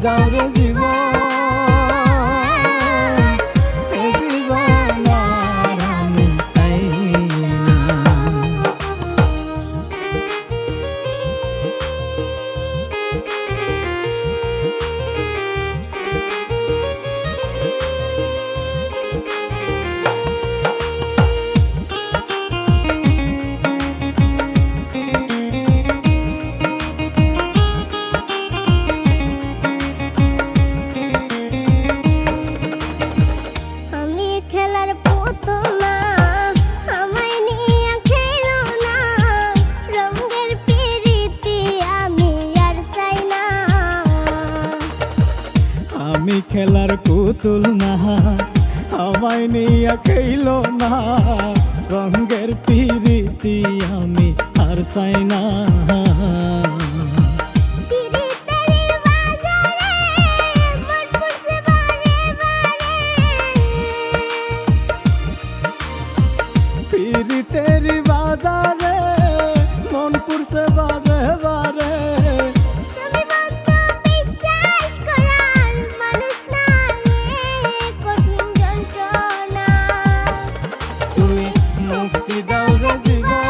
down, down, down. আমার পুতুল না আমায় নিয়ে খেইল না। রঙের পিরিতি আমি আর সাইনা দাও রে জীবন।